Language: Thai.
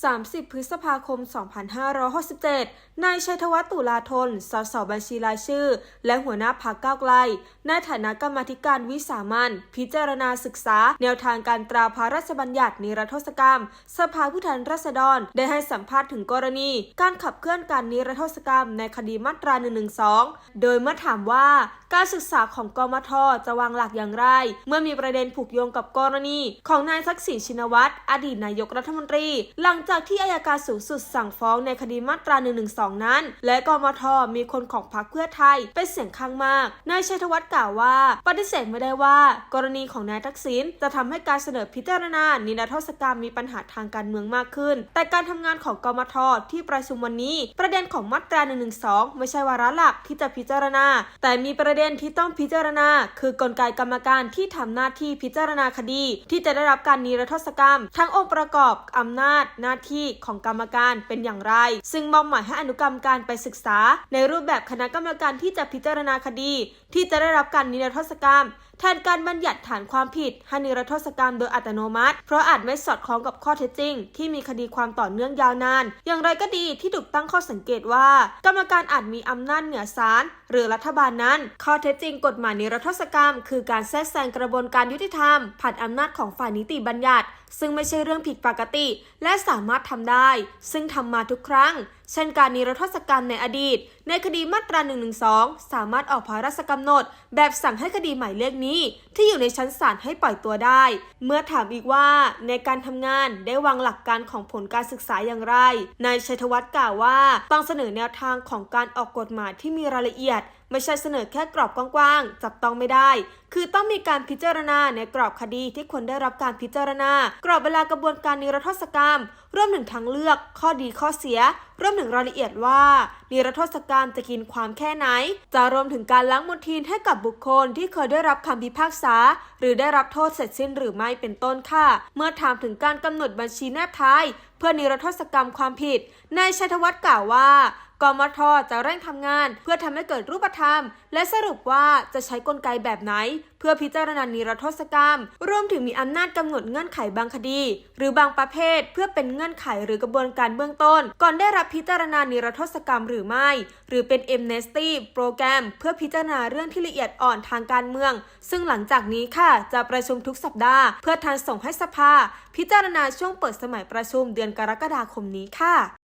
30 พฤษภาคม 2567 นายชัยธวัฒน์ตุลาธน สสบัญชีรายชื่อ และหัวหน้าพรรคก้าวไกล ในฐานะกรรมธิการวิสามันพิจารณาศึกษา แนวทางการตราพระราชบัญญัตินิรโทษกรรม สภาผู้แทนราษฎร ได้ให้สัมภาษณ์ถึงกรณี การขับเคลื่อนการนิรโทษกรรมในคดีมาตรา 112 โดยเมื่อถามว่าการศึกษาของกมทจะวางหลักอย่างไร เมื่อมีประเด็นผูกโยงกับกรณี ของนายทักษิณชินวัตรอดีตนายกรัฐมนตรีหลังจากที่อายการสูงสุดสั่งฟ้องในคดีมาตรา 112 นั้น และกมทมีคนของพรรคเพื่อไทยเป็นเสียงข้างมาก นายชัยธวัฒน์กล่าวว่า ปฏิเสธไม่ได้ว่า กรณีของนายทักษิณจะทำให้การเสนอพิจารณานิรโทษกรรมมีปัญหาทางการเมืองมากขึ้น แต่การทำงานของกมทที่ประชุมวันนี้ ประเด็นของมาตรา 112 ไม่ใช่วาระหลักที่จะพิจารณา แต่มีประเด็นที่ต้องพิจารณา คือกลไกกรรมการที่ทำหน้าที่พิจารณาคดี ที่จะได้รับการนิรโทษกรรม ทั้งองค์ประกอบอำนาจหน้าาที่ของกรรมการเป็นอย่างไร ซึ่งมอบหมายให้อนุกรรมการไปศึกษา ในรูปแบบคณะกรรมการที่จะพิจารณาคดี ที่จะได้รับการนิรโทษกรรม แทนการบัญญัติฐานความผิดให้นิรโทษกรรมโดยอัตโนมัติ เพราะอาจไม่สอดคล้องกับข้อเท็จจริง ที่มีคดีความต่อเนื่องยาวนาน อย่างไรก็ดีที่ถูกตั้งข้อสังเกตว่า กรรมการอาจมีอำนาจเหนือศาลหรือรัฐบาลนั้น ข้อเท็จจริงกฎหมายนิรโทษกรรม คือการแทรกแซงกระบวนการยุติธรรมผ่านอำนาจของฝ่ายนิติบัญญัติ ซึ่งไม่ใช่เรื่องผิดปกติ และสามารถทำได้ ซึ่งทำมาทุกครั้ง เช่นการนิรโทษกรรมในอดีต ในคดีมาตรา 112 สามารถออกพระราชกำหนด แบบสั่งให้คดีหมายเลขนี้ ที่อยู่ในชั้นศาลให้ปล่อยตัวได้ เมื่อถามอีกว่าในการทำงานได้วางหลักการของผลการศึกษาอย่างไรนายชัยธวัฒน์กล่าวว่าต้องเสนอแนวทางของการออกกฎหมายที่มีรายละเอียด ไม่ใช่เสนอแค่กรอบกว้างๆจับต้องไม่ได้ คือต้องมีการพิจารณาในกรอบคดีที่ควรได้รับการพิจารณา กรอบเวลากระบวนการนิรโทษกรรมรวมถึงทางเลือก ข้อดีข้อเสียรวมถึงรายละเอียดว่านิรโทษกรรมจะกินความแค่ไหน จะรวมถึงการล้างมลทินให้กับบุคคลที่เคยได้รับคำพิพากษา หรือได้รับโทษเสร็จสิ้นหรือไม่เป็นต้นค่ะ เมื่อถามถึงการกำหนดบัญชีแนบท้าย พื่อนิรโทษกรรมความผิด นายชัยธวัฒน์กล่าวว่ากมทจะเร่งทำงาน เพื่อทำให้เกิดรูปธรรม และสรุปว่าจะใช้กลไกแบบไหน เพื่อพิจารณานิรโทษกรรม รวมถึงมีอำนาจกำหนดเงื่อนไขบางคดี หรือบางประเภท เพื่อเป็นเงื่อนไขหรือกระบวนการเบื้องต้น ก่อนได้รับพิจารณานิรโทษกรรมหรือไม่ หรือเป็น amnesty โปรแกรม เพื่อพิจารณาเรื่องที่ละเอียดอ่อนทางการเมือง ซึ่งหลังจากนี้ค่ะจะประชุมทุกสัปดาห์ เพื่อทันส่งให้สภา พิจารณาช่วงเปิดสมัยประชุมเดือนกรกฎาคมนี้ค่ะ